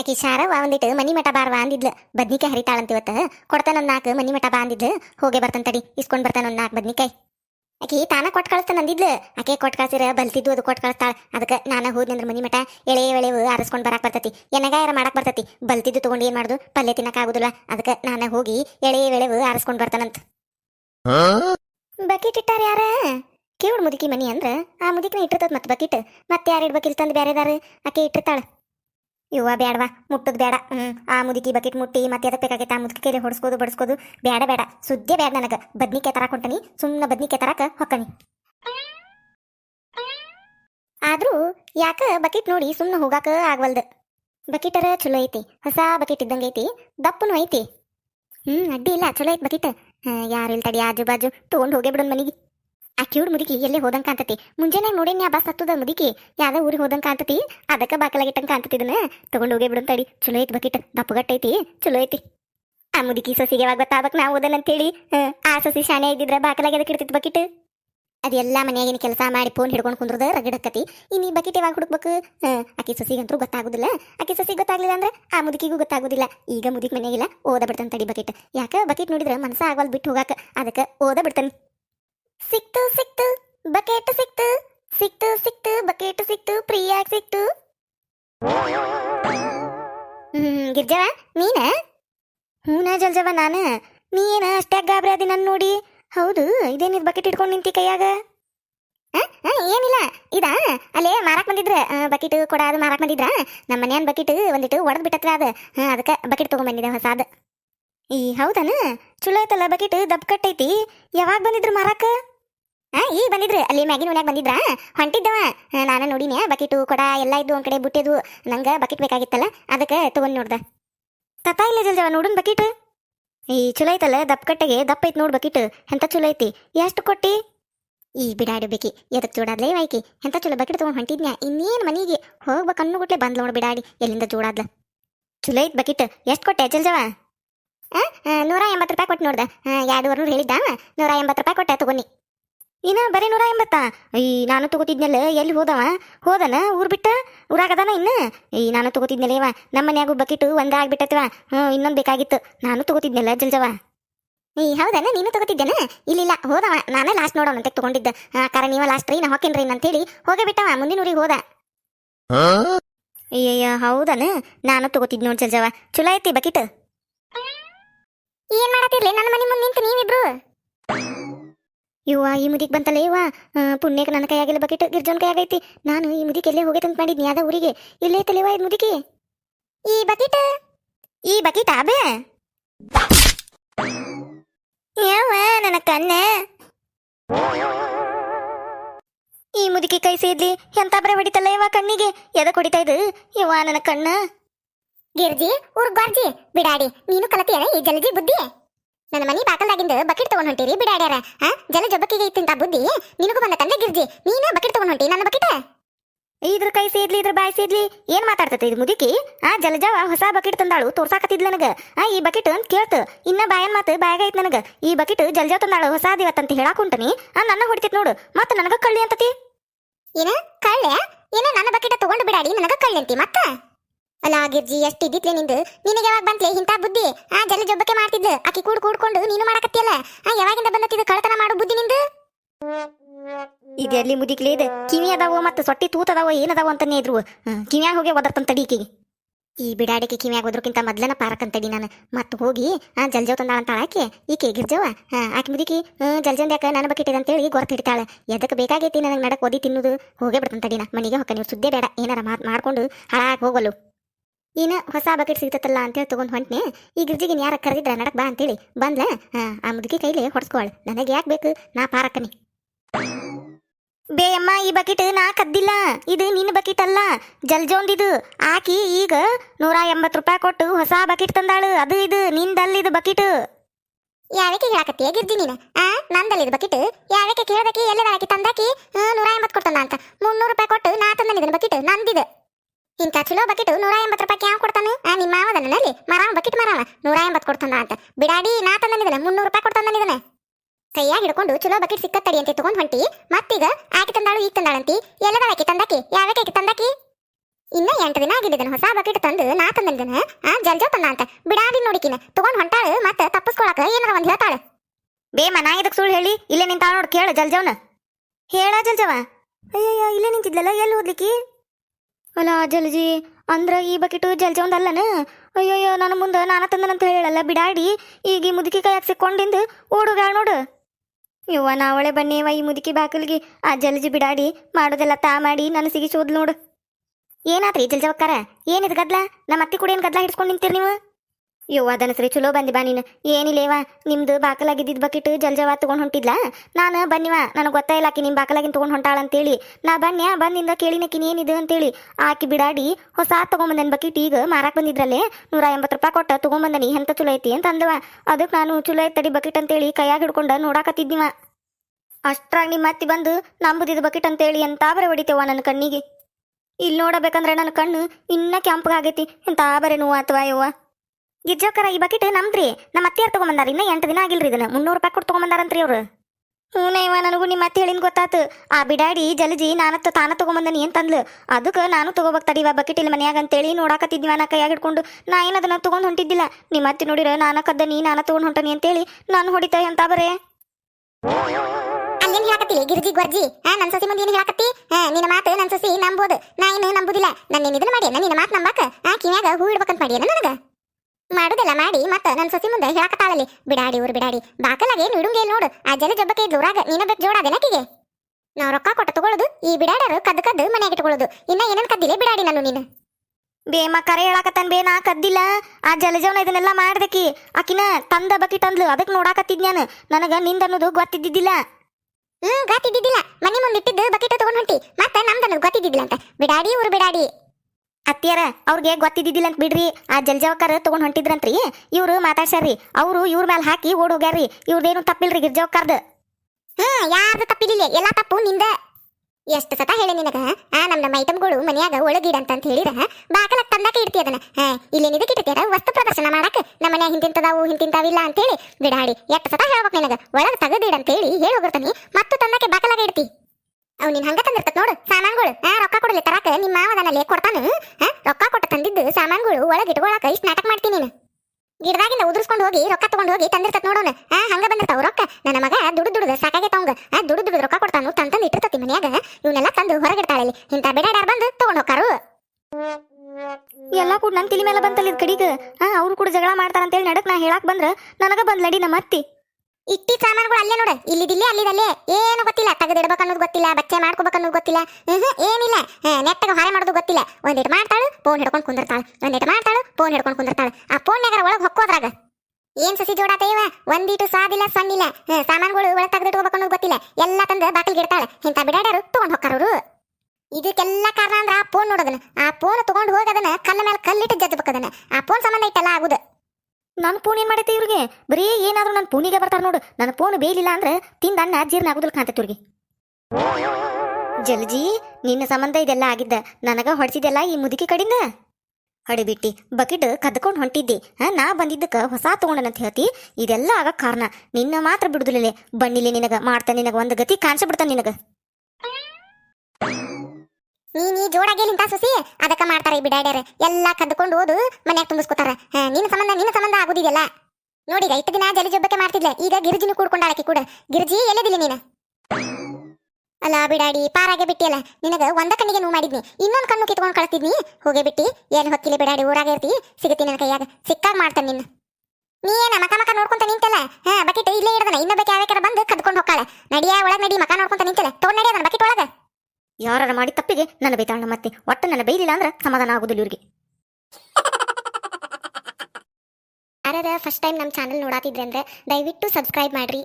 ಆಕಿ ಶಾರವ್ವ ಒಂದಿಟ್ಟು ಮನಿ ಮಠ ಬಾರ್ವಾ ಅಂದಿದ್ಲು. ಬದ್ನಿಕಾಯಿ ಹರಿತಾಳಂತ ಇವತ್ತ ಕೊಡ್ತಾನ ಒಂದ್ ನಾಲ್ಕು ಮನಿ ಮಠ ಬಾ ಅಂದಿದ್ಲು. ಹೋಗೇ ಬರ್ತಾನ ತಡಿ. ಇಸ್ಕೊಂಡ್ ಬರ್ತಾನ ಒಂದ್ ನಾಲ್ಕು ಬದ್ನಿಕಾಯಿ. ಆಕಿ ತಾನ ಕೊಟ್ ಕಳಿಸ್ತಾನ ಅಂದಿದ್ಲು. ಆಕೆ ಕೊಟ್ಟು ಕಳ್ಸಿರ ಬಲ್ತಿದ್ದು ಅದು ಕೊಟ್ಟು ಕಳಿಸ್ತಾಳ. ಅದಕ್ಕೆ ನಾನು ಹೋದ್ನಂದ್ರ ಮನಿ ಮಠ ಎಳೆ ಎಳೆವು ಆರಿಸ್ಕೊಂಡ್ ಬರಾಕ್ ಎನಗ ಯಾರ ಮಾಡಕ್ ಬರ್ತತಿ. ಬಲ್ತಿದ್ದು ತಗೊಂಡು ಏನ್ ಮಾಡುದು? ಪಲ್ಯ ತಿನ್ನಕ್ ಆಗುದಿಲ್ಲ ಅದಕ್ಕೆ ನಾನು ಹೋಗಿ ಎಳೆ ಎಳೆವು ಆರಿಸ್ಕೊಂಡ್ ಬರ್ತಾನಂತ. ಬಕೆಟ್ ಇಟ್ಟಾರ ಯಾರ? ಕೇವಡ್ ಮುದುಕಿ ಮನಿ ಅಂದ್ರ ಆ ಮುದುಕಿನ ಇಟ್ಟಿರ್ತದ ಮತ್ ಬಕೆಟ್. ಮತ್ತೆ ಯಾರು ಇಡ್ಬೇಕಿಲ್ ತಂದು ಬೇರೆದಾರ ಆಕೆ ಇಟ್ಟಿರ್ತಾಳ. ಇವ್ವ ಬ್ಯಾಡವಾ ಮುಟ್ಟದ್ ಬೇಡ ಹ್ಮ್, ಆ ಮುದುಕಿ ಬಕೆಟ್ ಮುಟ್ಟಿ ಮತ್ತೆ ಅದಕ್ಕೆ ಬೇಕಾಗೈತೆ ಆ ಮುದುಕಿ ಕೈಲಿ ಹೊಡ್ಸ್ಕೋದು, ಬಡ್ಸ್ಕೋದು. ಬೇಡ ಬೇಡ ಸುದ್ದಿ ಬೇಡ ನನಗೆ. ಬದ್ನಿಕಾಯಿ ತರಾಕ್ ಹೊಂಟನಿ ಸುಮ್ಮನೆ ಬದ್ನಿಕಾಯಿ ತರಕ ಹೊಕ್ಕನಿ. ಆದರೂ ಯಾಕ ಬಕೆಟ್ ನೋಡಿ ಸುಮ್ಮನೆ ಹೋಗಾಕ ಆಗವಲ್ದು? ಬಕೆಟರ ಚಲೋ ಐತಿ, ಹೊಸ ಬಕೆಟ್ ಇದ್ದಂಗೆ ಐತಿ, ದಪ್ಪನು ಐತಿ. ಹ್ಮ್, ಅಡ್ಡಿ ಇಲ್ಲ, ಚಲೋ ಐತಿ ಬಕೆಟ್. ಯಾರು ಇಲ್ಲ ತಡಿ ಆಜು ಬಾಜು ತೊಗೊಂಡು ಹೋಗೇ ಬಿಡೋನ್ ಮನಿಗೆ. ಆ ಕಿವುಡ್ ಮುದುಕಿ ಎಲ್ಲೇ ಹೋದಂಗ್ ಕಾಂತತಿ ಮುಂಜಾನೆ ನೋಡೇನಿ ಬಸ್ ಹತ್ತದ ಮುದುಕಿ. ಯಾವ ಊರಿಗೆ ಹೋದಂಗ್ ಕಾಂತತಿ ಅದಕ್ಕ ಬಾಕಲಾಗಿಟ್ಟಂಗ ಕಾಂತತಿ ಇದನ್ನ. ತಗೊಂಡ್ ಹೋಗೇ ಬಿಡಂತಾಡಿ ತಡಿ ಚಲೋ ಐತಿ ಬಕಿಟ್. ದಪ್ಪಗಟ್ಟೈತಿ. ಚಲೋ ಐತಿ. ಆ ಮುದುಕಿ ಸೊಸಿಗೆ ಯಾವಾಗ ಗೊತ್ತಾಗಬೇಕು ನಾವು ಓದನ್ ಅಂತೇಳಿ. ಆ ಸೊಸಿ ಶಾನೆ ಇದ್ದಿದ್ರೆ ಬಾಕಲಾಗಿ ಅದಕ್ಕೆ ಇಡ್ತಿತ್ತು ಬಕೆಟ್? ಅದೆಲ್ಲ ಮನೆಯಾಗಿನ ಕೆಲಸ ಮಾಡಿ ಫೋನ್ ಹಿಡ್ಕೊಂಡು ಕುಂದ್ರದ ರಗಡಕ್ಕತಿ ಇನ್ನು ಈ ಬಕೆಟ್ ಯಾವಾಗ ಹುಡುಕ್ಬೇಕು? ಆಕಿ ಸೊಸಿಗಂತೂ ಗೊತ್ತಾಗುದಿಲ್ಲ. ಆಕಿ ಸೊಸಿಗೆ ಗೊತ್ತಾಗ್ಲಿಲ್ಲ ಅಂದ್ರೆ ಆ ಮುದುಕಿಗೂ ಗೊತ್ತಾಗುದಿಲ್ಲ. ಈಗ ಮುದಿಕ್ ಮನೆಯಾಗಿಲ್ಲ, ಓದ ಬಿಡ್ತಾನೆ ತಡಿ ಬಕೆಟ್. ಯಾಕ? ಬಕೆಟ್ ನೋಡಿದ್ರೆ ಮನಸ ಆಗವಲ್ ಬಿಟ್ಟು ಹೋಗಾಕ. ಅದಕ್ಕೆ ಓದ ಬಿಡ್ತಾನೆ. ಸಿಕ್ತು ಸಿಕ್ತು, ಬಕೆಟ್ ಸಿಕ್ತು ಸಿಕ್ತು ಸಿಕ್ತು, ಬಕೆಟ್ ಸಿಕ್ತು, ಪ್ರಿಯಾಗ್ ಸಿಕ್ತು. ಹ್ಮ್, ಗಿರ್ಜವ, ನೀನ? ಹೂನ ಜಲ್ಜವ ನಾನು. ನೀ ಏನ ಅಷ್ಟ್ಯಾಗ ಗಾಬರಿ ಅದಿ ನನ್ ನೋಡಿ? ಹೌದು ಇದೇನಿದ್ ಬಕೆಟ್ ಇಟ್ಕೊಂಡು ನಿಂತಿ ಕೈಯಾಗ. ಏನಿಲ್ಲ, ಇದ, ಅಲ್ಲೇ ಮಾರಾಕ್ ಬಂದಿದ್ರ. ಬಕೆಟ್ ಕೊಡ, ಅದು ಮಾರಾಕ್ ಬಂದಿದ್ರ. ನಮ್ಮ ಮನ್ಯಾನ್ ಬಕೆಟ್ ಒಂದಿಟ್ಟು ಒಡೆದ್ ಬಿಟ್ಟತ್ರ ಅದ. ಅದಕ್ಕೆ ಬಕೆಟ್ ತಗೊಂಡ್ ಹೊಸಾದ. ಈ ಹೌದನ? ಚಲೋ ಐತಲ್ಲ ಬಕೆಟ್? ದಪ್ಪ ಕಟ್ಟೈತಿ. ಯಾವಾಗ ಬಂದಿದ್ರು ಮಾರಾಕ? ಆ ಈ ಬಂದಿದ್ರು. ಅಲ್ಲಿ ಮ್ಯಾಗಿನ ಮನ್ಯಾಗ ಬಂದಿದ್ರ. ಹೊಂಟಿದ್ದವ. ನಾನು ನೋಡಿನಿ ಬಕೆಟು ಕೊಡ, ಎಲ್ಲ ಇದ್ದು ಒಂದ್ ಕಡೆ ಬುಟ್ಟಿದ್ವು. ನಂಗ ಬಕೆಟ್ ಬೇಕಾಗಿತ್ತಲ್ಲ, ಅದಕ್ಕೆ ತಗೊಂಡ್ ನೋಡ್ದ. ತತ ಇಲ್ಲ ಜಲ್ಜವ ನೋಡುನ್ ಬಕೆಟ್. ಈ ಚಲೋ ಐತಲ್ಲ, ದಪ್ಪ ಕಟ್ಟೆಗೆ ದಪ್ಪ ಐತಿ ನೋಡ್ ಬಕೆಟ್. ಎಂತ ಚಲೋ ಐತಿ? ಎಷ್ಟು ಕೊಟ್ಟಿ? ಈ ಬಿಡಾಡಿ ಬೇಕಿ, ಎದಕ್ ಜೋಡಾದ್ಲೇ ವಾಯ್ಕಿ. ಎಂತ ಚಲೋ ಬಕೆಟ್ ತಗೊಂಡ್ ಹೊಂಟಿದ್ನ ಇನ್ನೇನ್ ಮನಿಗೆ? ಹೋಗ್ಬೇಕು ಅನ್ನೋ ಗುಟ್ಲೆ ಬಂದ್ ನೋಡ್ ಬಿಡಾಡಿ, ಎಲ್ಲಿಂದ ಜೋಡಾದ್ಲ. ಚಲೋ ಐತ್ ಬಕೆಟ್. ಎಷ್ಟು ಕೊಟ್ಟೆ ಜಲ್ಜವ ನೂರ ಎಂಬತ್ತು ರೂಪಾಯಿ ಕೊಟ್ಟು ನೋಡ್ದೆ. ಎರಡು ನೂರು ಹೇಳಿದ್ದ ನೂರ ಎಂಬತ್ತು ರೂಪಾಯಿ ಕೊಟ್ಟೆ ತಗೊಂಡಿ ಇನ್ನ ಬರೀ ನೂರ ಎಂಬತ್ತಾ ಈ ನಾನು ತಗೋತಿದ್ನಲ್ಲ ಎಲ್ಲಿ ಹೋದವ? ಹೋದನ ಊರ್ ಬಿಟ್ಟ? ಊರಾಗದಾನ ಇನ್ನ? ಈ ನಾನು ತಗೋತಿದ್ನಲ್ಲ ಇವ ನಮ್ಮ ಮನ್ಯಾಗು ಬಕೆಟು ಒಂದೇ ಆಗ್ಬಿಟ್ಟತ್ವ ಹ್ಞೂ ಇನ್ನೊಂದು ಬೇಕಾಗಿತ್ತು. ನಾನು ತಗೋತಿದ್ನಲ್ಲ ಜಲ್ಜವ ಈ ಹೌದನ ನೀನು ತಗೋತಿದ್ದೇನ ಇಲ್ಲಿಲ್ಲ ಹೋದವ. ನಾನೇ ಲಾಸ್ಟ್ ನೋಡೋಣ ಅಂತ ತಗೊಂಡಿದ್ದ. ಕಾರ ನೀವ ಲಾಸ್ಟ್ ರೀ ನಾ ಅಂತ ಅಂತೇಳಿ ಹೋಗೇ ಬಿಟ್ಟವ ಮುಂದಿನ ಊರಿಗೆ ಹೋದ. ಅಯ್ಯಯ್ಯ ಹೌದನ? ನಾನು ತಗೋತಿದ್ ನೋಡ್ ಜಲ್ಜವ ಚಲೋ ಐತಿ ಬಕೆಟ್. ಏನ್ ಮಾಡತ್ತಿರ್ಲಿ ನನ್ನ ಮನೆ ಮುಂದೆ ನಿಂತು ನೀವಿಬ್ರು? ಇವ್ವ ಈ ಮುದಿಗೆ ಬಂತಲ್ಲ ಇವ್ವ ಪುಣ್ಯಕ್ಕೆ ನನ್ನ ಕೈಯಾಗಿಲ್ಲ ಬಕೆಟ್, ಗಿರ್ಜೋನ್ ಕೈಯಾಗೈತಿ ನಾನು ಈ ಮುದಿಗೆ ಎಲ್ಲೇ ಹೋಗೈತೆ ಅಂತ ಮಾಡಿದ್ನಿ, ಯಾವ್ದ ಊರಿಗೆ. ಇಲ್ಲೇ ತಲೆವ ಇದು ಮುದಿಗೆ ಈ ಬಕೆಟ್? ಈ ಬಕೆಟ್ ಆಬೆ? ಯಾವ ನನ್ನ ಕಣ್ಣ? ಈ ಮುದುಕಿ ಕೈ ಸೇದ್ಲಿ ಎಂತ ಬರ ಹೊಡಿತಲ್ಲ ಇವ ಕಣ್ಣಿಗೆ? ಎದಕ್ ಹೊಡಿತಾ ಇದು ಇವ ನನ್ನ ಕಣ್ಣ? ಗಿರ್ಜಿ ಊರ್ ಗಾರ್ಜಿ ಬಿಡಾಡಿ ನೀನು ಕಲತಿಯರ ಈ ಜಲಜಿ ಬುದ್ಧಿ ನನ್ನ ಮನಿ ಬಾಕಲ್ದಾಗಿಂದ ಬಕೆಟ್ ತಗೊಂಡ್ ಹೊಂಟಿರಿ ಬಿಡಾಡ್ಯಾರ ಆ ಜಲ ಜೊಬ್ಬಕ್ಕಿಗೆ ಇತ್ತಿಂತ ಬುದ್ಧಿ? ನಿನಗೂ ಬಂದ ತಂದೆ ಗಿರ್ಜಿ ನೀನು ಬಕೆಟ್ ತಗೊಂಡ್ ಹೊಂಟಿ ನನ್ನ ಬಕೆಟ್? ಇದ್ರ ಕೈ ಸೇದ್ಲಿ ಇದ್ರ ಬಾಯ್ ಸೇದ್ಲಿ ಏನ್ ಮಾತಾಡ್ತೈತಿ ಇದು ಮುದುಕಿ? ಆ ಜಲಜಾವ ಹೊಸ ಬಕೆಟ್ ತಂದಾಳು ತೋರ್ಸಾಕತ್ತಿದ್ಲ ನನಗ. ಆ ಈ ಬಕೆಟ್ ಅಂತ ಕೇಳ್ತ ಇನ್ನ ಬಾಯನ್ ಮಾತು ಬಾಯಾಗ ಐತ್ ನನಗ. ಈ ಬಕೆಟ್ ಜಲಜಾವ್ ತಂದಾಳು ಹೊಸ ದಿವತ್ತಂತ ಹೇಳಾಕ್ ಹೊಂಟನಿ ಆ ನನ್ನ ಹೊಡಿತೈತಿ ನೋಡು ಮತ್ತ ನನಗ ಕಳ್ಳಿ ಅಂತತಿ? ಏನ ಕಳ್ಳೆ ಏನ ನನ್ನ ಬಕೆಟ್ ತಗೊಂಡು ಬಿಡಾಡಿ ನನಗ ಕಳ್ಳಿ ಅಂತಿ ಮತ್ತ? ಅಲ್ಲ ಗಿರ್ಜಿ ಎಷ್ಟು ಇದ್ದಿತ್ಲೆ ನಿಂದು? ನಿನಗೆ ಯಾವಾಗ ಬಂತ್ಲೆ ಇಂಥ ಬುದ್ಧಿ? ಆ ಜಲ ಜೊಬ್ಬಕ್ಕೆ ಮಾಡ್ತಿದ್ದು ಆಕಿ ಕೂಡ್ ಕೂಡ್ಕೊಂಡು ನೀನು ಮಾಡಕತ್ತಿಯಲ್ಲ? ಆ, ಯಾವಾಗಿಂದ ಬಂದತ್ತಿದ ಕಳತನ ಮಾಡೋ ಬುದ್ಧಿ ನಿಂದು? ಇದೆಲ್ಲಿ ಮುದಿಕ್ಲಿ ಇದೆ? ಕಿವಿ ಅದಾವೋ ಮತ್ತೆ ಸೊಟ್ಟಿ ತೂತ್ ಅದಾವೋ ಏನದಾವ ಅಂತಾನೆ ಇದ್ರು. ಕಿವಿಯಾಗ ಹೋಗಿ ಒದರ್ತಂತ ತಡೀಕಿಗೆ ಈ ಬಿಡಾಡಿಕೆ ಕಿವಿಯಾಗ ಓದ್ರಕ್ಕಿಂತ ಮೊದ್ಲನ ಪಾರಕಂತಡಿ ನಾನು. ಮತ್ತೆ ಹೋಗಿ, ಆ ಜಲ್ಜವ್ ತಂದಾಳ ಅಂತ ಆಕೆ? ಈಕೆ ಗಿರ್ಜವ? ಆಕೆ ಮುದುಕಿ ಜಲ್ಜಂದ ಯಾಕ ನನ್ನ ಬಕೆಟ್ ಅಂತೇಳಿ ಗೊರ್ತ ಹಿಡಿತಾಳೆ. ಎದಕ್ಕೆ ಬೇಕಾಗೈತಿ ನನಗೆ ನಡಕ್ಕೆ ಓದಿ ತಿನ್ನುದು? ಹೋಗೇ ಬಿಡ್ತಂತಡಿ ನಾ. ಮನೆಗೆ ಹೊಕ್ಕ ನೀವು ಸುದ್ದೇ ಬೇಡ. ಏನಾರ ಮಾತ್ ಮಾಡ್ಕೊಂಡು ಹಾಳಾಗಿ ಹೋಗಲು. ಏನ ಹೊಸ ಬಕೆಟ್ ಸಿಗ್ತತ್ತಲ್ಲ ಅಂತೇಳಿ ತೊಗೊಂಡು ಹೊಂಟ್ನೆ. ಈ ಗಿರ್ಜಿಗಿನ ಯಾರ ಕರೆದಿದ್ರ ನಡಕ್ ಬಾ ಅಂತೇಳಿ. ಬಂದ್ಲ? ಆ, ಮುದುಕಿ ಕೈಲಿ ಹೊಡ್ಸ್ಕೊಳ್. ನನಗೆ ಯಾಕೆ ಬೇಕು? ನಾ ಪಾರಕ್ಕನಿ. ಬೇಯಮ್ಮ ಈ ಬಕೆಟ್ ನಾ ಕದ್ದಿಲ್ಲ. ಇದು ನಿನ್ನ ಬಕೆಟ್ ಅಲ್ಲ. ಜಲ್ಜೋಂದಿದು. ಆಕಿ ಈಗ ನೂರ ಎಂಬತ್ತು ರೂಪಾಯಿ ಕೊಟ್ಟು ಹೊಸ ಬಕೆಟ್ ತಂದಾಳು. ಅದು ಇದು ನಿಂದಲ್ಲಿದು ಬಕೆಟ್ ಯಾವಕ್ಕೆ ಹೇಳಕತ್ತೀಯ ಗಿರ್ಜಿ ನೀನು? ಆ ನಂದಲ್ಲಿದು ಬಕೆಟ್ ಯಾವಕ್ಕೆ ಕೇಳದಕ್ಕೆ ಎಲ್ಲ ಹಾಕಿ ತಂದಾಕಿ ನೂರ ಎಂಬತ್ತು ಕೊಡ್ತಲ್ಲ ಅಂತ. ಮುನ್ನೂರು ರೂಪಾಯಿ ಕೊಟ್ಟು ನಾ ತಂದಿದ್ದೀನಿ ಬಕೆಟ್ ನಂದಿದು. ಇಂಥ ಚಲೋ ಬಕೆಟ್ ನೂರ ಎಂಬತ್ತು ರೂಪಾಯಿ ಯಾವ ಕೊಡ್ತಾನೆ? ನಿಮ್ಮ ಮಾವದನಲ್ಲಿ ಮರಾವ, ಬಕೆಟ್ ಮರಾವ. ನೂರ ಎಂಬತ್ತು ಕೊಡ್ತಾನ ಅಂತ. ಬಿಡಾಡಿ, ನಾ ತಂದನಿದನ ಮುನ್ನೂರು ರೂಪಾಯಿ ಕೊಡ್ತಾನಿದನ ಕೈಯಾಗ ಹಿಡ್ಕೊಂಡು ಚಲೋ ಬಕೆಟ್ ಸಿಕ್ಕತ್ತಡಿ ಅಂತ ತಗೊಂಡ್ ಹೊಂಟಿ. ಮತ್ತೀಗ ಆಕೆ ತಂದಾಳು ಈಗ ತಂದಾಳಂತಿ. ಎಲ್ಲದ ಆಕಿ ತಂದಾಕಿ? ಯಾವ್ಯಾಕೆ ಆಕಿ ತಂದಾಕಿ? ಇನ್ನ ಎಂಟು ದಿನ ಆಗಿಲ್ಲ ಹೊಸ ಬಕೆಟ್ ತಂದು ನಾ ತಂದಿದ್ದನ. ಆ, ಜಲ್ಜೋ ತಂದ ಅಂತ. ಬಿಡಾಡಿ ನೋಡಿಕಿನ ತಗೊಂಡ್ ಹೊಂಟಾಳು, ಮತ್ತೆ ತಪ್ಪಿಸ್ಕೊಳಕ ಏನಾರ ಒಂದ್ ಹೇಳ್ತಾಳೆ. ಬೇಮ ನಾ ಇದಕ್ಕೆ ಸುಳ್ಳು ಹೇಳಿ? ಇಲ್ಲೇ ನಿಂತಾಳ ನೋಡಿ, ಕೇಳ ಜಲ್ಜವನ. ಹೇಳ ಜಲ್ಜವ. ಅಯ್ಯಯ್ಯ, ಇಲ್ಲೇ ನಿಂತಿದ್ಲಲ್ಲ, ಎಲ್ಲಿ ಹೋದ್ಲಿಕ್ಕಿ ಅಲ್ಲ ಜಲ್ಜಿ ಅಂದ್ರೆ ಈ ಬಕೆಟು ಜಲಜಿ ಅಲ್ಲನ? ಅಯ್ಯಯ್ಯೋ ನನ್ನ ಮುಂದೆ ನಾನ ತಂದನಂತ ಹೇಳಲ್ಲ, ಬಿಡಾಡಿ. ಈಗ ಈ ಮುದುಕಿ ಕೈ ಸಿಕ್ಕೊಂಡಿಂದು ಓಡುಗಾಳ ನೋಡು. ಇವ ನಾವಳೆ ಬನ್ನಿವ ಈ ಮುದುಕಿ ಬಾಕಲ್ಗಿ. ಆ ಜಲ್ಜಿ ಬಿಡಾಡಿ, ಮಾಡೋದೆಲ್ಲ ತಾ ಮಾಡಿ ನನ್ನ ಸಿಗಿಸೋದ್ ನೋಡು. ಏನಾತ್ರಿ ಜಲ್ಜವಕ್ಕಾರ ಏನಿದ್ ಗದ್ಲ? ನಮ್ಮ ಅತ್ತಿ ಕೂಡ ಏನು ಗದ್ಲ ಹಿಡ್ಸ್ಕೊಂಡು ನಿಂತೀರಿ ನೀವು? ಯವ್ವ ಸರಿ ಚಲೋ ಬಂದಿ ಬಾ ನೀನು. ಏನಿಲ್ಲೇವ ನಿಮ್ದು ಬಾಕಲಾಗಿದ್ದಿದ್ ಬಕೆಟ್ ಜಲ್ಜವ ತಗೊಂಡ್ ಹೊಂಟಿದ್ಲ? ನಾನು ಬನ್ನಿವ, ನನಗೆ ಗೊತ್ತಾಯಿಲ್ಲ ಆಕಿ ನಿಮ್ಮ ಬಾಕಲಾಗಿನ ತಗೊಂಡ್ ಹೊಂಟಾಳ ಅಂತೇಳಿ ನಾ ಬನ್ಯ ಬಂದಿಂದ ಕೇಳಿನಕಿನ ಏನಿದೆ ಅಂತೇಳಿ. ಆಕಿ ಬಿಡಾಡಿ, ಹೊಸ ತಗೊಂಬಂದನ್ ಬಕೆಟ್ ಈಗ ಮಾರಾಕ್ ಬಂದಿದ್ರಲ್ಲೇ. ನೂರ ಎಂಬತ್ತು ರೂಪಾಯಿ ಕೊಟ್ಟ, ತಗೊಂಬಂದನಿ, ಎಂತ ಚಲೋ ಐತಿ ಅಂತ ಅಂದವ. ಅದಕ್ಕೆ ನಾನು ಚಲೋ ಐತಡಿ ಬಕೆಟ್ ಅಂತೇಳಿ ಕೈಯಾಗ ಹಿಡ್ಕೊಂಡ ನೋಡಾಕತ್ತಿದ್ನಿವ ಅಷ್ಟ್ರಾಗ ನಿಮ್ಮ ಅತ್ತಿ ಬಂದು ನಂಬುದಿದ ಬಕೆಟ್ ಅಂತೇಳಿ ಎಂತ ಬರೆ ಹೊಡಿತೇವ ನನ್ನ ಕಣ್ಣಿಗೆ? ಇಲ್ಲಿ ನೋಡಬೇಕಂದ್ರೆ ನನ್ನ ಕಣ್ಣು ಇನ್ನ ಕೆಂಪಗಾಗೈತಿ. ಎಂತ ಬರೆ ನೋವು ಅಥವಾ ಯವ್ವ? ಗಿಜ್ಜಕ್ಕರ ಈ ಬಕೆಟ್ ನಮ್ದ್ರಿ. ನಮ್ಮ ಅತ್ತಿಯಾರ್ ತಗೊಂಬಂದಾರ ಇನ್ನ ಎಂಟು ದಿನ ಆಗಿಲ್ರಿ ಇದನ್ನ. ಮುನ್ನೂರು ರೂಪಾಯಿ ಕೊಟ್ಟು ತಗೊಂಬಂದಾರಂತ್ರಿ ಅವ್ರು ಹ್ಞೂ ಇವ ನನಗೂ ನಿಮ್ಮ ಅತ್ತೆ ಹೇಳಿನ ಗೊತ್ತಾತು. ಆ ಬಿಡಾಡಿ ಜಲಜಿ ನಾನತ್ತ ತಾನ ತಗೊಂಬಂದನಿ ಅಂತಂದ್ಲು. ಅದಕ್ಕೆ ನಾನು ತಗೋಬೇಕು ತಡಿವ ಬಕೆಟ್ ಇಲ್ಲಿ ಮನ್ಯಾಗ ಅಂತೇಳಿ ನೋಡಾಕತ್ತಿದ್ವಿ ನಾ ಕೈಯಾಗ ಹಿಡ್ಕೊಂಡು. ನಾ ಏನು ಅದನ್ನ ತಗೊಂಡ್ ಹೊಂಟಿದ್ದಿಲ್ಲ. ನಿಮ್ಮ ಅತ್ತೆ ನೋಡಿರ ನಾನು ಕದ್ದ ನೀ ನಾನು ತಗೊಂಡ್ ಹೊಂಟನಿ ಅಂತೇಳಿ ನಾನು ಹೊಡಿತ ಅಂತ ಬರೇ. ಅಲ್ಲೇನು ಹೇಳಕತ್ತಿ? ಗಿರ್ಜಿ ಗೊರ್ಜಿ. ಹಾ ನನ್ ಸಸಿ ಮುಂದೆ ಏನು ಹೇಳಕತ್ತಿ? ಹಾ ನಿನ್ನ ಮಾತು ನನ್ನ ಸಸಿ ನಂಬೋದು. ನಾ ಇನ್ನು ನಂಬುದಿಲ್ಲ. ನನ್ನ ಇದನ್ನ ಮಾಡಿ ನಿನ್ನ ಮಾತು ನಂಬಾಕ. ಆ ಕಿವ್ಯಾಗ ಹೂ ಇಡ್ಬೇಕಂತ ಮಾಡಿ ನನಗ? ಮಾಡುದೆಲ್ಲ ಮಾಡಿ ಮತ್ತ ನನ್ನ ಸಸಿ ಮುಂದೆ ಹೇಳಕತ್ತಾಳಲ್ಲಿ. ಬಿಡಾಡಿ ಊರು ಬಿಡಾಡಿ. ಬಾಕಲಾಗೆ ಇಡುಂಗೆ ನೋಡು. ಆ ಜಲ ಜಬ್ಬಕ್ಕೆ ದೂರಾಗ ನೀನ ಬೇಕು ಜೋಡಾದೆನಕಿಗೆ ನಾವು ರೊಕ್ಕ ಕೊಟ್ಟು ತಗೊಳ್ಳೋದು ಈ ಬಿಡಾಡರು ಕದ್ದು ಕದ್ದು ಮನೆಗೆ ಇಟ್ಕೊಳ್ಳೋದು. ಇನ್ನ ಏನನ್ ಕದ್ದಿಲ್ಲ ಬಿಡಾಡಿ ನಾನು ನೀನು. ಬೇಮ ಕರೆ ಹೇಳಾಕತ್ತಾನ ಬೇ ನಾ ಕದ್ದಿಲ್ಲ. ಆ ಜಲಜವನ ಇದನ್ನೆಲ್ಲ ಮಾಡ್ದಕಿ ಆಕಿನ ತಂದ ಬಕಿಟ್ ಅಂದ್ಲು ಅದಕ್ಕೆ ನೋಡಾಕತ್ತಿದ್ಯಾನ ನನಗ ನಿಂದ ಅನ್ನೋದು ಗೊತ್ತಿದ್ದಿದ್ದಿಲ್ಲ. ಹ್ಮ್ ಗೊತ್ತಿದ್ದಿದ್ದಿಲ್ಲ. ಮನೆ ಮುಂದಿಟ್ಟಿದ್ದು ಇಟ್ಟಿದ್ದು ಬಕೆಟ್ ತಗೊಂಡ್ ಹೊಂಟಿ. ಮತ್ತೆ ನಮ್ದನ್ನು ಗೊತ್ತಿದ್ದಿದ್ದಿಲ್ಲ ಅಂತ. ಬಿಡಾಡಿ ಊರು ಬಿಡಾಡಿ. ಅತ್ತಿಯರ, ಅವ್ರಿಗೆ ಗೊತ್ತಿದ್ದಿದ್ದಿಲ್ಲ ಅಂತ ಬಿಡ್ರಿ. ಆ ಜಲ್ಜವಕರ್ ತಗೊಂಡ್ ಹೊಂಟಿದ್ರಂತ್ರಿ. ಇವ್ರು ಮಾತಾಡ್ಸ್ಯಾರ್ರಿ. ಅವ್ರು ಇವ್ರ ಮೇಲೆ ಹಾಕಿ ಓಡ್ ಹೋಗ್ಯಾರ್ರಿ. ಇವ್ರದೇನು ತಪ್ಪಿಲ್ರಿ ಗಿರ್ಜವಕರ್ದು? ಹ್ಮ್, ಯಾರ್ದು ತಪ್ಪಿದಿಲ್ಲ ಎಲ್ಲಾ ತಪ್ಪು ನಿಂದ. ಎಷ್ಟು ಸತ ಹೇಳಿ ನಿನಗ, ಆ, ನಮ್ ನಮ್ಮ ಐಟಮ್ಗಳು ಮನ್ಯಾಗ ಒಳಗಿಡಂತ ಅಂತ ಹೇಳಿರ? ಬಾಕಲ ತಂದಕ್ಕೆ ಇಡ್ತಿ ಅದನ್ನ. ಹಾ ಇಲ್ಲೇನ್ ಕಿಟ್ಟಿದ ವಸ್ತು ಪ್ರದರ್ಶನ ಮಾಡಕ್ ನಮ್ಮ ಮನ್ಯಾಗ ಹಿಂತಿಂತದಾವು, ಹಿಂತಿಂತಾವಿಲ್ಲ ಅಂತೇಳಿ. ಬಿಡಾಡಿ, ಎಷ್ಟು ಸತ ಹೇಳ್ಬೇಕು ನಿನಗ? ಒಳಗ ಅಂತ ಹೇಳಿ ಹೋಗಿರ್ತಾನೆ ಮತ್ತು ತಂದಕ್ಕೆ ಬಾಕಲಾಗ ಇಡ್ತಿ. ಅವ್ ನಿನ್ ಹಂಗ ತಂದಿರ್ತಕ್ ನೋಡು, ಸಾಮಾನ್ಗಳು. ಆ, ರೊಕ್ಕ ಕೊಡಲಿ, ತರಾಕ. ನಿಮ್ಮ ಮಾವದನಲ್ಲಿ ಕೊಡ್ತಾನ. ಹಾ ರೊಕ್ಕ ಕೊಟ್ಟು ತಂದಿದ್ದು ಸಾಮಾನ್ಗಳು. ಒಳಗೆ ಇಟ್ಕೊಳಕ ಇಷ್ಟು ನಾಟಕ ಮಾಡ್ತೀನಿ ನೀನು. ಗಿಡದಾಗಿಂದ ಉದುರ್ಸ್ಕೊಂಡು ಹೋಗಿ, ರೊಕ್ಕ ತಗೊಂಡು ಹೋಗಿ ತಂದಿರ್ತತ್ ನೋಡೋಣ ಆ, ಹಂಗ ಬಂದಿರ್ತಾವ ರೊಕ್ಕ. ನನ್ನ ಮಗ ದುಡ್ಡು ದುಡ್ದು ಸಾಕಾಗೈತ ಅವಂಗ. ಆ ದುಡ್ಡು ದುಡ್ದು ರೊಕ್ಕ ಕೊಡ್ತಾನು ತಂದ್ ಇಟ್ಟಿರ್ತತಿ ಮನ್ಯಾಗ. ಇವನ್ನೆಲ್ಲ ತಂದು ಹೊರಗಿಡ್ತಾಳೆ ಇಂಥ ಬಿಡಾಡ್ಯಾರ ಬಂದು ತಗೊಂಡು ಹೋಗಾರು ಎಲ್ಲ ಕೂಡ ನನ್ನ ತಲೆ ಮೇಲೆ ಬಂತಲ್ಲ ಕಡಿಗ. ಹಾ ಅವ್ರು ಕೂಡ ಜಗಳ ಮಾಡ್ತಾರ ಅಂತೇಳಿ ನಡಕ್ ನಾ ಹೇಳಕ್ ಬಂದ್ರ, ನನಗ ಬಂದ್ಲಡಿ ನಮ್ಮ ಅತ್ತಿ. ಇಟ್ಟಿ ಸಾಮಾನುಗಳು ಅಲ್ಲೇ ನೋಡ. ಇಲ್ಲಿದಿಲ್ಲೇ ಅಲ್ಲಿದಲ್ಲೇ ಏನು ಗೊತ್ತಿಲ್ಲ. ತೆಗೆದಿಡ್ಬೇಕು ಅನ್ನೋದು ಗೊತ್ತಿಲ್ಲ. ಬಚ್ಚೆ ಮಾಡ್ಕೋಬೇಕು ಅನ್ನೋದು ಗೊತ್ತಿಲ್ಲ. ಏನಿಲ್ಲ. ನೆಟ್ಟಗ ಹಾಳೆ ಮಾಡೋದು ಗೊತ್ತಿಲ್ಲ. ಒಂದಿಟ್ಟು ಮಾಡ್ತಾಳು ಫೋನ್ ಹಿಡ್ಕೊಂಡು ಕುಂದಿರ್ತಾಳು. ಒಂದಿಟ್ಟು ಮಾಡ್ತಾಳು ಫೋನ್ ಹಿಡ್ಕೊಂಡು ಕುಂದಿರ್ತಾಳು. ಆ ಫೋನ್ಯಾಗ ಒಳಗೆ ಹೊಕ್ಕೋದ್ರಾಗ ಏನ್ ಸಸಿ ಜೋಡಾತೇವ ಒಂದಿಟ್ಟು ಸಾದಿಲ್ಲ ಸಣ್ಣಿಲ್ಲ. ಸಾಮಾನುಗಳು ಒಳಗೆ ತೆಗೆದಿಟ್ಕೋಬೇಕು ಅನ್ನೋದು ಗೊತ್ತಿಲ್ಲ. ಎಲ್ಲ ತಂದು ಬಾಕಲ್ಗೆ ಇಡ್ತಾಳೆ. ಇಂಥ ಬಿಡಾಡ್ಯಾರು ತಗೊಂಡ್ ಹೋಗ್ತಾರವ್ರು ಇದಕ್ಕೆಲ್ಲ ಕಾರಣ ಅಂದ್ರೆ ಆ ಫೋನ್ ನೋಡೋದನ್ನ. ಆ ಫೋನ್ ತಗೊಂಡು ಹೋಗಿ ಅದನ್ನ ಕಲ್ಲ ಮೇಲೆ ಕಲ್ಲಿಟ್ಟು ಜಜ್ಬೇಕದನ್ನ ಆ ಫೋನ್ ಸಂಬಂಧ ಇಟ್ಟಲ್ಲ ಆಗುದು. ನನ್ನ ಫೋನ್ ಏನ್ ಮಾಡೈತೆ ಇವ್ರಿಗೆ? ಬರೀ ಏನಾದ್ರೂ ನನ್ನ ಫೋನಿಗೆ ಬರ್ತಾರ ನೋಡು. ನನ್ನ ಫೋನ್ ಬೇಯಲಿಲ್ಲ ಅಂದ್ರೆ ತಿಂದ ಅನ್ನ ಜೀರ್ಣ ಆಗುದಿಲ್ಲ ಕಾಣ್ತೈತೆ ಇವ್ರಿಗೆ. ಜಲ್ಜಿ, ನಿನ್ನ ಸಂಬಂಧ ಇದೆಲ್ಲ ಆಗಿದ್ದ. ನನಗ ಹೊಡೆಸಿದೆಲ್ಲ ಈ ಮುದುಕಿ ಕಡಿಂದ? ಹಡಿಬಿಟ್ಟಿ ಬಕೆಟ್ ಕದ್ಕೊಂಡು ಹೊಂಟಿದ್ದೆ. ನಾ ಬಂದಿದ್ದಕ್ಕೆ ಹೊಸ ತಗೊಂಡನಂತ ಹೇಳ್ತಿ. ಇದೆಲ್ಲ ಆಗ ಕಾರಣ. ನಿನ್ನ ಮಾತ್ರ ಬಿಡುದಿಲ್ಲ ಬಣ್ಣಿಲಿ ನಿನಗ. ಮಾಡ್ತ ನಿನಗ. ಒಂದು ಗತಿ ಕಾಣಿಸ ಬಿಡ್ತಾನೆ ನಿನಗ. ನೀ ನೀ ಜೋಡಾಗೆ ನಿಂತ ಸೊಸಿ. ಅದಕ್ಕ ಮಾಡ್ತಾರ ಬಿಡಾಡ್ಯಾರ. ಎಲ್ಲಾ ಕದ್ಕೊಂಡು ಓದು, ಮನ್ಯಾಗ ತುಂಬಿಸ್ಕೊತಾರ. ನಿನ್ನ ಸಂಬಂಧ ನಿನ್ನ ನೋಡಿ ಇಟ್ಟು ದಿನ ಜಲಿ ಜೊಬ್ಬಕ್ಕೆ ಮಾಡ್ತಿದ್ಲೆ. ಈಗ ಗಿರ್ಜಿನ ಕೂಡ್ಕೊಂಡಾಳಕ್ಕೆ ಕೂಡ. ಗಿರುಜಿ ಎಲ್ಲದಿಲ್ಲ ನೀನು? ಅಲ್ಲ ಬಿಡಾಡಿ, ಪಾರಾಗೆ ಬಿಟ್ಟಿಯಲ್ಲ. ನಿನಗ ಒಂದ ಕಣ್ಣಿಗೆ ನೋವು ಮಾಡಿದ್ನಿ. ಇನ್ನೊಂದು ಕಣ್ಣು ಕಿತ್ಕೊಂಡು ಕಳ್ತಿದ್ನಿ ಹೋಗೇ ಬಿಟ್ಟಿ. ಏನ್ ಹೊಕ್ಕಿಲಿ ಬಿಡಾಡಿ, ಊರಾಗ ಇರ್ತಿ. ಸಿಗತಿ ನನ್ನ ಕೈಯಾಗ. ಸಿಕ್ಕಾಗ ಮಾಡ್ತಾನೆ ನಿನ್ನ. ನೀ ಏನ ಮಕ ಮಕ ನೋಡ್ಕೊಂತ ನಿಂತಲ್ಲ? ಹಾ, ಬಕೆಟ್ ಇಲ್ಲೇ ಇಡದನ? ಇನ್ನೊಬ್ಬಕ್ಕೆ ಯಾವ್ಯಾಕಾರ ಬಂದು ಕದ್ಕೊಂಡು ಹೋಗ್ತಾಳೆ? ನಡಿಯ, ಒಳಗೆ ನಡಿ, ಮಕ ನೋಡ್ಕೊಂತ ನಿಂತಲ್ಲ. ತಗೊಂಡ್ ನಡಿ ಬಕೆಟ್ ಒಳಗೆ? ಯಾರ ಮಾಡಿ ತಪ್ಪಿಗೆ ನನ್ನ ಬೈತಾಳ ಮತ್ತೆ ಒಟ್ಟು ನನ್ನ ಬೈಲಿಲ್ಲ ಅಂದ್ರೆ ಸಮಾಧಾನ ಆಗುದಿಲ್ಲ ಇವ್ರಿಗೆ. ಯಾರ ಫಸ್ಟ್ ಟೈಮ್ ನಮ್ಮ ಚಾನಲ್ ನೋಡಾತಿದ್ರೆ ಅಂದ್ರೆ ದಯವಿಟ್ಟು ಸಬ್ಸ್ಕ್ರೈಬ್ ಮಾಡ್ರಿ.